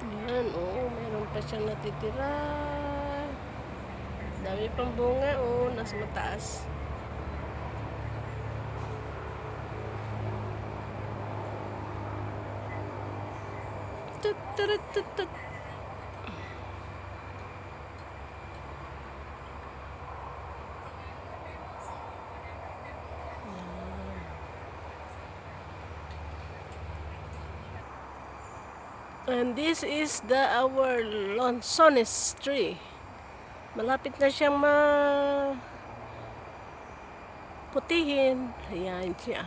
Ayan, oh, meron pa siyang natitira. Dami pang bunga, oh, nasa mataas. Tut, tut, tut, tut. And this is the our Lonsones tree. Malapit na siyang ma putihin. Ayan siya.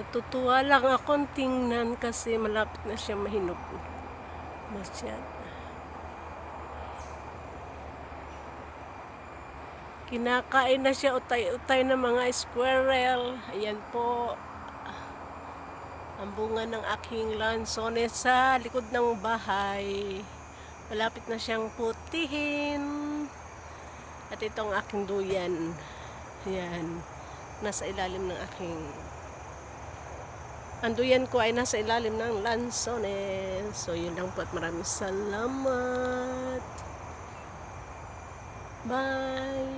Natutuwa lang akong tingnan kasi malapit na siya mahinog. Masyad. Kinakain na siya utay-utay ng mga squirrel. Ayan po. Ang bunga ng aking lansones sa likod ng bahay. Malapit na siyang putihin. At ito ang aking duyan. Ayan. Nasa ilalim ng aking... Ang duyan ko ay nasa ilalim ng lansones. So yun lang po at maraming salamat. Bye!